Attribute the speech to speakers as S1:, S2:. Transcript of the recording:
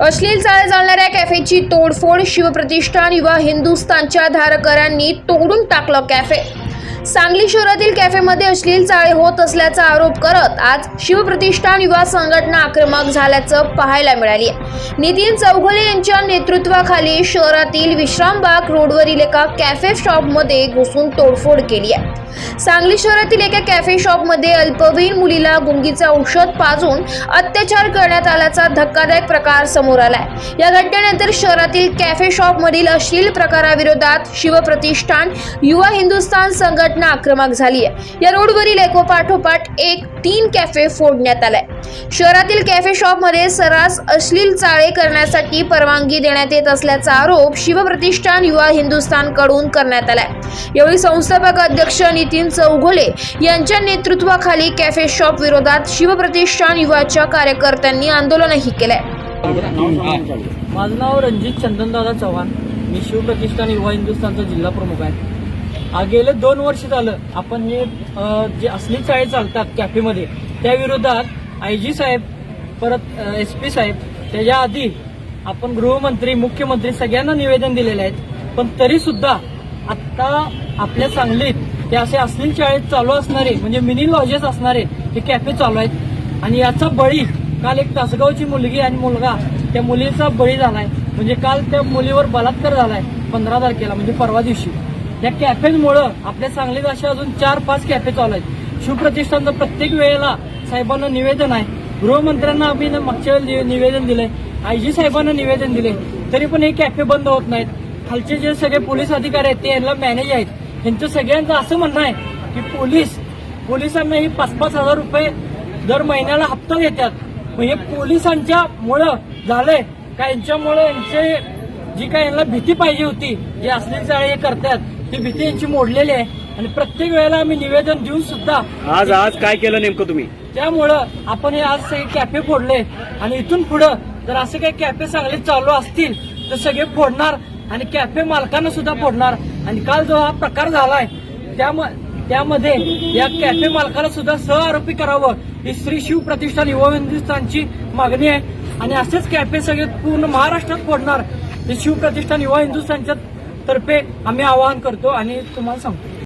S1: अश्लील चाळे जाणणाऱ्या कॅफेची तोडफोड शिवप्रतिष्ठान युवा हिंदुस्थानच्या धारकऱ्यांनी तोडून टाकलं कॅफे. सांगली शहरातील कॅफेमध्ये अश्लील चाळे होत असल्याचा आरोप करत आज शिवप्रतिष्ठान युवा संघटना आक्रमक झाल्याचं पाहायला मिळाली आहे नितीन चौघले यांच्या नेतृत्वाखाली शहरातील विश्रामबाग रोडवरील एका कॅफे शॉपमध्ये घुसून तोडफोड केली आहे. सांगली शहरातील एका कॅफे शॉपमध्ये अल्पवयीन मुलीला गुंगीचं औषध पाजून अत्याचार करण्यात आल्याचा धक्कादायक प्रकार समोर आलाय. या घटनेनंतर शहरातील कॅफे शॉपमधील अश्लील प्रकाराविरोधात शिवप्रतिष्ठान युवा हिंदुस्थान संघटना आक्रमक झाली आहे. या रोडवरील एकोपाठोपाठ एक तीन कॅफे फोडण्यात आलाय. शहरातील कॅफे शॉपमध्ये सर्रास अश्लील चाळे करण्यासाठी परवानगी देण्यात येत असल्याचा आरोप शिवप्रतिष्ठान युवा हिंदुस्थानकडून करण्यात आलाय. यावेळी संस्थापक अध्यक्ष नितीन चौघोले यांच्या नेतृत्वाखाली कॅफे शॉप विरोधात शिवप्रतिष्ठान युवाच्या कार्यकर्त्यांनी आंदोलनही केलंय.
S2: माझं नाव रणजित चंदनदादा चव्हाण. मी शिवप्रतिष्ठान युवा हिंदुस्थानचा जिल्हा प्रमुख आहे. गेले दोन वर्ष झालं. आपण हे जे असली चाळे चालतात कॅफेमध्ये त्या विरोधात आय जी साहेब परत एस पी साहेब त्याच्या आधी आपण गृहमंत्री मुख्यमंत्री सगळ्यांना निवेदन दिलेले आहेत पण तरी सुद्धा आता आपल्या सांगलीत ते असे असली शाळेत चालू असणारे म्हणजे मिनी लॉजेस असणारे हे कॅफे चालू आहेत. आणि याचा बळी काल एक तासगावची मुलगी आणि मुलगा त्या मुलीचा बळी झालाय. म्हणजे काल त्या मुलीवर बलात्कार झालाय पंधरा तारखेला म्हणजे परवा दिवशी. या कॅफेमुळं आपल्या सांगलीत असे अजून चार पाच कॅफे चालू आहेत. शिवप्रतिष्ठानचं प्रत्येक वेळेला साहेबांना निवेदन आहे. गृहमंत्र्यांना आम्ही मागच्या निवेदन दिलंय. आयजी साहेबांना निवेदन दिले तरी पण हे कॅफे बंद होत नाहीत. खालचे जे सगळे पोलीस अधिकारी आहेत ते यांना मॅनेज आहेत. यांचं सगळ्यांचं असं म्हणणं आहे की पोलीस पोलिसांना ही पाच पाच हजार रुपये दर महिन्याला हप्ता देतात. मग हे पोलिसांच्या मुळं झालंय. का यांच्यामुळे यांचे जी काय यांना भीती पाहिजे होती जे असले हे करतात ती भीती यांची मोडलेली आहे. आणि प्रत्येक वेळेला आम्ही निवेदन देऊन सुद्धा
S3: आज आज काय केलं नेमकं तुम्ही?
S2: त्यामुळं आपण हे आज सगळे कॅफे फोडले. आणि इथून पुढं जर असे काही कॅफे चांगले चालू असतील तर सगळे फोडणार आणि कॅफे मालकांना सुद्धा फोडणार. आणि काल जो हा प्रकार झालाय त्याम- त्यामध्ये या कॅफे मालकाला सुद्धा सह आरोपी करावं. ही श्री शिव प्रतिष्ठान युवा हिंदुस्थानची मागणी आहे. आणि असेच कॅफे सगळे पूर्ण महाराष्ट्रात फोडणार. हे शिव प्रतिष्ठान युवा हिंदुस्थानच्या तर्फे आम्ही आवाहन करतो आणि तुम्हाला सांगतो.